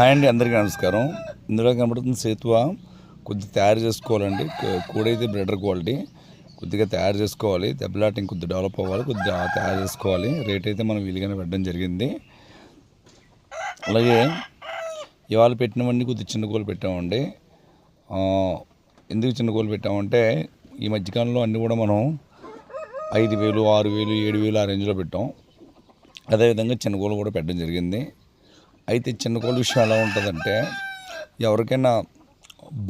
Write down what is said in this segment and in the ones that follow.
Hi అండి అందరికీ నమస్కారం. ఇందులో కనబడుతున్న సేతువ. కొద్దిగా తయారు చేసుకోవాలండి. కూడైతే బ్రెడర్ క్వాలిటీ. కొద్దిగా తయారు చేసుకోవాలి. దెబ్బలాట ఇంకొద్ది డెవలప్ అవ్వాలి. కొద్దిగా తయారు చేసుకోవాలి. రేట్ అయితే మనం వీలుగానే పెట్టడం జరిగింది. అలాగే ఇవాళ పెట్టినవన్నీ కొద్దిగా చిన్న కోళ్ళు పెట్టామండి. ఎందుకు చిన్న కోళ్ళు పెట్టామంటే ఈ మధ్యకాలంలో అన్నీ కూడా మనం ఐదు వేలు ఆరు వేలు ఏడు వేలు ఆ రేంజ్లో పెట్టాం. అదేవిధంగా చిన్న కోళ్ళు కూడా పెట్టడం జరిగింది. అయితే చిన్న కోళ్ళ విషయం ఎలా ఉంటుందంటే ఎవరికైనా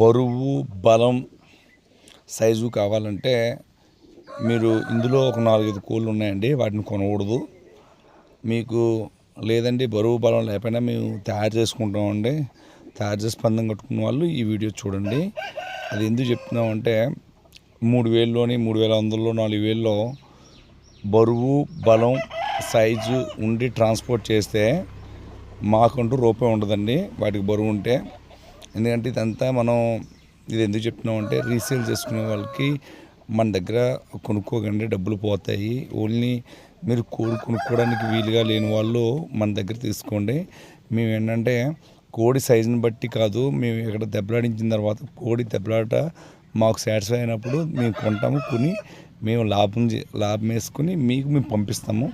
బరువు బలం సైజు కావాలంటే మీరు ఇందులో ఒక నాలుగైదు కోళ్ళు ఉన్నాయండి వాటిని కొనకూడదు. మీకు లేదండి బరువు బలం లేకపోయినా మేము తయారు చేసుకుంటామండి. తయారు చేసి పందెం కట్టుకున్న వాళ్ళు ఈ వీడియో చూడండి. అది ఎందుకు చెప్తున్నామంటే మూడు వేల్లోని మూడు వేల వందల్లో నాలుగు వేల్లో బరువు బలం సైజు ఉండి ట్రాన్స్పోర్ట్ చేస్తే మాకంటూ రూపాయి ఉండదండి. వాటికి బరువు ఉంటే. ఎందుకంటే ఇదంతా మనం ఇది ఎందుకు చెప్తున్నామంటే రీసేల్ చేసుకునే వాళ్ళకి మన దగ్గర కొనుక్కోకండి డబ్బులు పోతాయి. ఓన్లీ మీరు కోడి కొనుక్కోవడానికి వీలుగా లేని వాళ్ళు మన దగ్గర తీసుకోండి. మేము ఏంటంటే కోడి సైజుని బట్టి కాదు మేము ఇక్కడ దెబ్బలాడించిన తర్వాత కోడి దెబ్బలాట మాకు సాటిస్ఫై అయినప్పుడు మేము కొంటాము కొని మేము లాభం చే- లాభం వేసుకుని మీకు మేము పంపిస్తాము.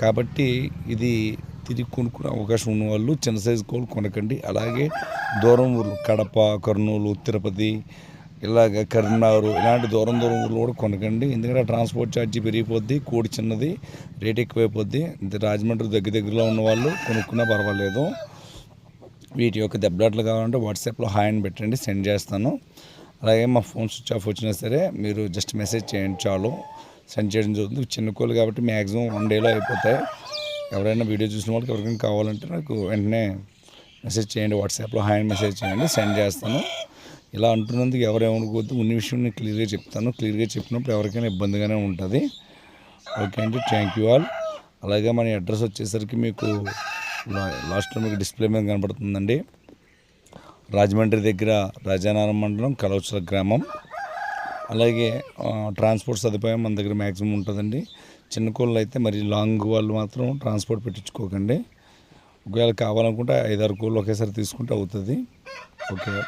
కాబట్టి ఇది తిరిగి కొనుక్కునే అవకాశం ఉన్న వాళ్ళు చిన్న సైజు కోళ్ళు కొనకండి. అలాగే దూరం ఊర్లు కడప కర్నూలు తిరుపతి ఇలాగ కరీంనగర్ ఇలాంటి దూరం దూరం ఊర్లు కూడా కొనకండి. ఎందుకంటే ట్రాన్స్పోర్ట్ ఛార్జీ పెరిగిపోద్ది కోడి చిన్నది రేట్ ఎక్కువైపోద్ది. రాజమండ్రి దగ్గర దగ్గరలో ఉన్న వాళ్ళు కొనుక్కున్నా పర్వాలేదు. వీటి యొక్క దెబ్బలాట్లు కావాలంటే వాట్సాప్లో హాయ్ అని పెట్టండి సెండ్ చేస్తాను. అలాగే మా ఫోన్ స్విచ్ ఆఫ్ వచ్చినా సరే మీరు జస్ట్ మెసేజ్ చేయండి చాలు. సెండ్ చేయడం జరుగుతుంది. చిన్న కోళ్ళు కాబట్టి మ్యాక్సిమం వన్ డేలో అయిపోతాయి. ఎవరైనా వీడియో చూసిన వాళ్ళకి ఎవరికైనా కావాలంటే నాకు వెంటనే మెసేజ్ చేయండి వాట్సాప్లో హాయ్ మెసేజ్ చేయండి సెండ్ చేస్తాను. ఇలా అంటున్నందుకు ఎవరేమనుకోవద్దు ఉన్న విషయం నేను క్లియర్గా చెప్తాను. క్లియర్గా చెప్పినప్పుడు ఎవరికైనా ఇబ్బందిగానే ఉంటుంది. ఓకే అండి థ్యాంక్ యూ ఆల్. అలాగే మన అడ్రస్ వచ్చేసరికి మీకు లాస్ట్లో మీకు డిస్ప్లే మీద కనబడుతుందండి. రాజమండ్రి దగ్గర రాజానారం మండలం కలవచల గ్రామం. అలాగే ట్రాన్స్పోర్ట్ సదుపాయం మన దగ్గర మ్యాక్సిమం ఉంటుందండి. చిన్న కోళ్ళు అయితే మరి లాంగ్ వాళ్ళు మాత్రం ట్రాన్స్పోర్ట్ పెట్టించుకోకండి. ఒకవేళ కావాలనుకుంటే ఐదారు కోళ్ళు ఒకేసారి తీసుకుంటే అవుతుంది. ఓకే.